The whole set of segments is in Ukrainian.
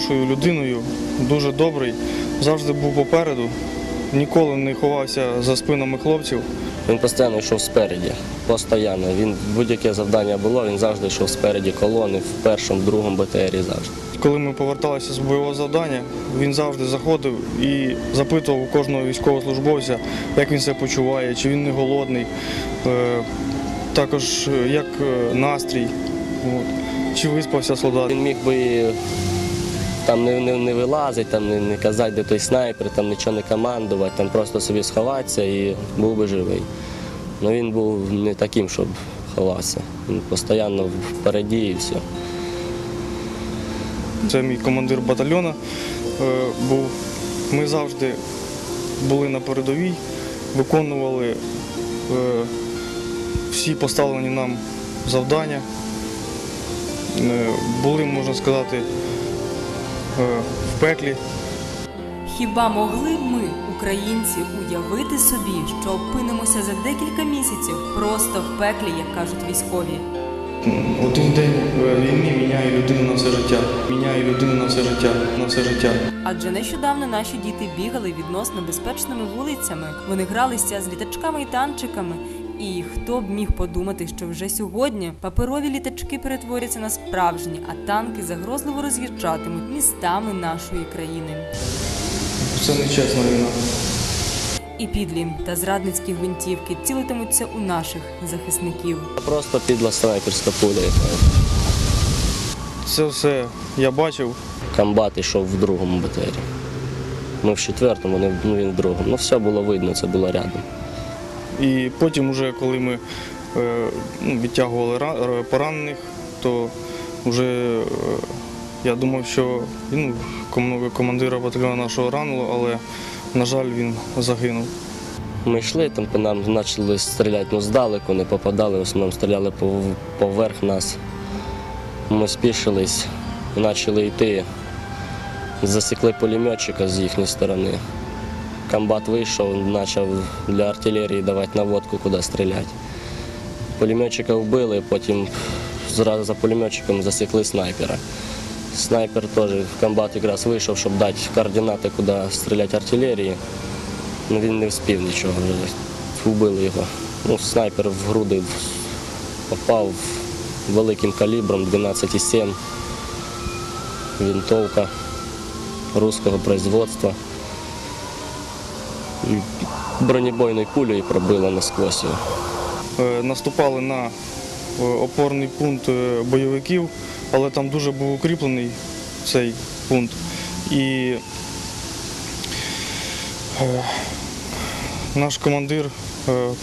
хорошою людиною, дуже добрий, завжди був попереду, ніколи не ховався за спинами хлопців. Він постійно йшов спереді, постійно. Він будь-яке завдання було, він завжди йшов спереді колони, в першому, другому БТРі завжди. Коли ми поверталися з бойового завдання, він завжди заходив і запитував у кожного військовослужбовця, як він себе почуває, чи він не голодний, е, також е, як е, настрій, чи виспався солдат. Він міг би там не, не, не вилазити, там, не, не казати, де той снайпер, там нічого не командувати, там просто собі сховатися і був би живий. Ну він був не таким, щоб ховався. Він постійно впереді і все. Це мій командир батальйону е, був. Ми завжди були на передовій, виконували е, всі поставлені нам завдання. Е, Були, можна сказати, в пеклі. Хіба могли б ми, українці, уявити собі, що опинимося за декілька місяців просто в пеклі, як кажуть військові? Один день е, війни міняє людину на все життя. Міняє людину на все життя, на все життя. Адже нещодавно наші діти бігали відносно безпечними вулицями. Вони гралися з літачками і танчиками. І хто б міг подумати, що вже сьогодні паперові літачки перетворяться на справжні, а танки загрозливо роз'їжджатимуть містами нашої країни. Це нечесна війна. І підлі та зрадницькі гвинтівки цілитимуться у наших захисників. Просто підла снайперська пуля. Це все я бачив. Комбат йшов в другому БТРі. Ми в четвертому, ну, він в другому. Ну все було видно, це було рядом. І потім, уже коли ми е, ну, відтягували е, поранених, то вже е, я думав, що ну, командира батальйону нашого ранило, але, на жаль, він загинув. Ми йшли, там по нам почали стріляти, ну здалеку не попадали, в основному стріляли поверх нас. Ми спішились, почали йти. Засікли пулеметчика з їхньої сторони. Комбат вийшов, почав для артилерії давати наводку, куди стріляти. Пулеметчика вбили, потім зразу за пулеметчиком засікли снайпера. Снайпер теж, в комбат якраз вийшов, щоб дати координати, куди стріляти артилерії. Ну, він не встиг нічого. Вбили його. Ну, снайпер в груди попав великим калібром 12,7. Винтовка руського производства. Бронебойною пулею пробила насквозь. Е, Наступали на е, опорний пункт е, бойовиків, але там дуже був укріплений цей пункт. І наш командир,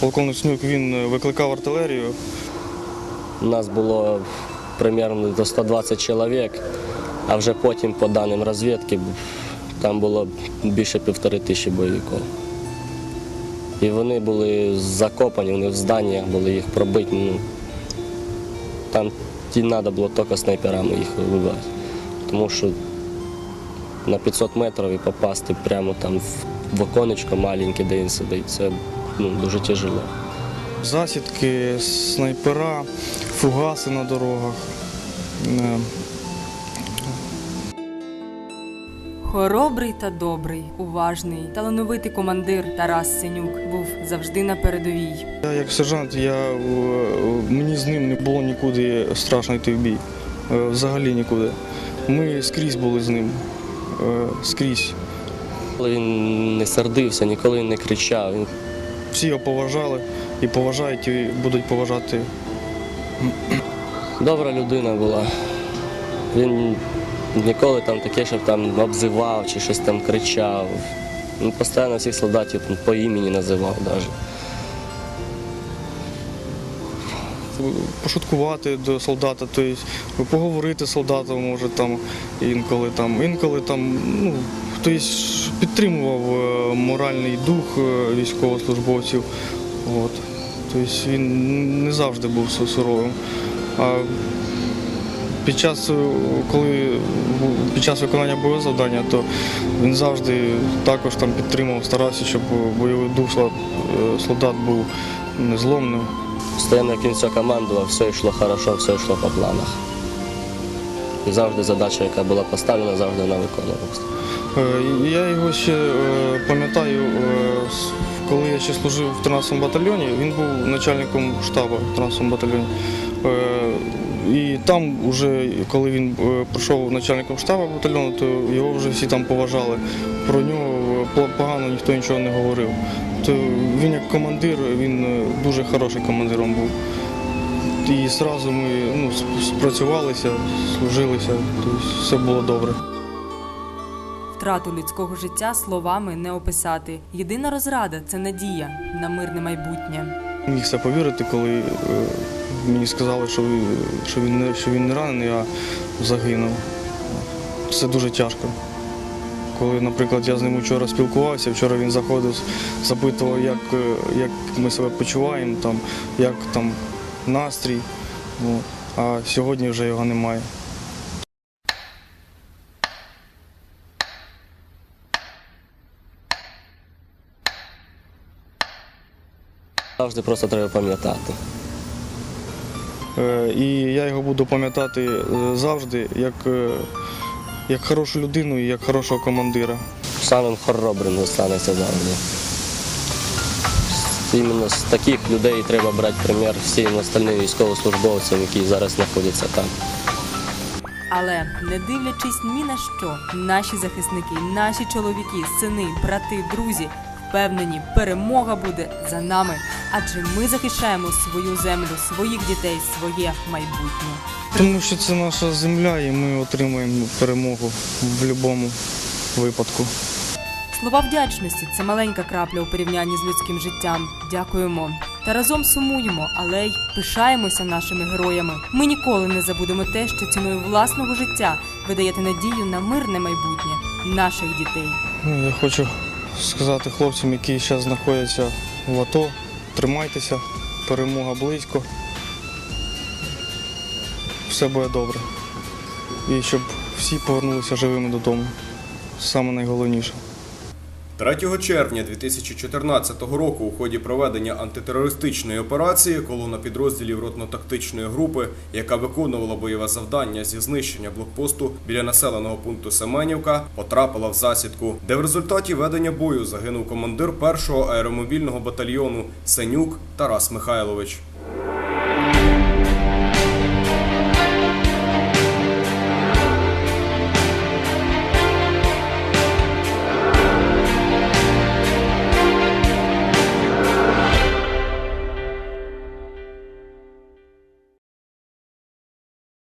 полковник Снюк, він викликав артилерію. У нас було примерно до 120 чоловік, а вже потім, по даним розвідки, там було більше півтори тисячі бойовиків. І вони були закопані, вони в зданнях були їх пробити. Ну, там ті треба було тільки снайперами їх вибивати. Тому що на 500 метрів і попасти прямо там в, оконечко маленьке, де він сидить, це ну, дуже тяжело. Засідки, снайпера, фугаси на дорогах. Хоробрий та добрий, уважний, талановитий командир Тарас Синюк був завжди на передовій. Я як сержант, я, е, мені з ним не було нікуди страшно йти в бій. Е, Взагалі нікуди. Ми скрізь були з ним. Е, Скрізь. Але він не сердився, ніколи не кричав. Всі його поважали і поважають, і будуть поважати. добра людина була. Він ніколи там таке, щоб там обзивав чи щось там кричав. Він постійно всіх солдатів там по імені називав навіть. Пошуткувати до солдата, тобто поговорити з солдатом, може там інколи там, інколи там, ну, тобто підтримував е, моральний дух е, військовослужбовців. От. Тобто він не завжди був суровим. А під час, е, коли під час виконання бойового завдання, то він завжди також там підтримував, старався, щоб бойовий дух е, солдат був незломним. Постійно, як він все командував, все йшло хорошо, все йшло по планах. І завжди задача, яка була поставлена, завжди вона виконувалася. Е, Я його ще пам'ятаю, коли я ще служив в 13-му батальйоні, він був начальником штабу в 13-му батальйоні. Е, І там, вже, коли він е, прийшов начальником штабу батальйону, то його вже всі там поважали. Про нього погано ніхто нічого не говорив. То він як командир, він е, дуже хороший командиром був. І одразу ми ну, спрацювалися, служилися, тобто все було добре. Втрату людського життя словами не описати. Єдина розрада це надія на мирне майбутнє. Міг це повірити, коли е, мені сказали, що, що, він не, що він не ранений, а загинув. Це дуже тяжко. Коли, наприклад, я з ним вчора спілкувався, вчора він заходив, запитував, як, е, як ми себе почуваємо, там, як там настрій. Ну, а сьогодні вже його немає. Завжди просто треба пам'ятати. Е, І я його буду пам'ятати е, завжди як, е, як хорошу людину і як хорошого командира. Самим хоробрим зостанеться завжди. Іменно з таких людей треба брати примір всім остальним військовослужбовцям, які зараз знаходяться там. Але не дивлячись ні на що, наші захисники, наші чоловіки, сини, брати, друзі впевнені, перемога буде за нами, адже ми захищаємо свою землю, своїх дітей, своє майбутнє. Тому що це наша земля, і ми отримаємо перемогу в будь-якому випадку. Слова вдячності це маленька крапля у порівнянні з людським життям. Дякуємо. Та разом сумуємо, але й пишаємося нашими героями. Ми ніколи не забудемо те, що ціною власного життя ви даєте надію на мирне майбутнє наших дітей. Ну, Я хочу сказати хлопцям, які зараз знаходяться в АТО, тримайтеся, перемога близько. Все буде добре. І щоб всі повернулися живими додому. Саме найголовніше. 3 червня 2014 року у ході проведення антитерористичної операції колона підрозділів ротно-тактичної групи, яка виконувала бойове завдання зі знищення блокпосту біля населеного пункту Семенівка, потрапила в засідку, де в результаті ведення бою загинув командир першого аеромобільного батальйону Сенюк Тарас Михайлович.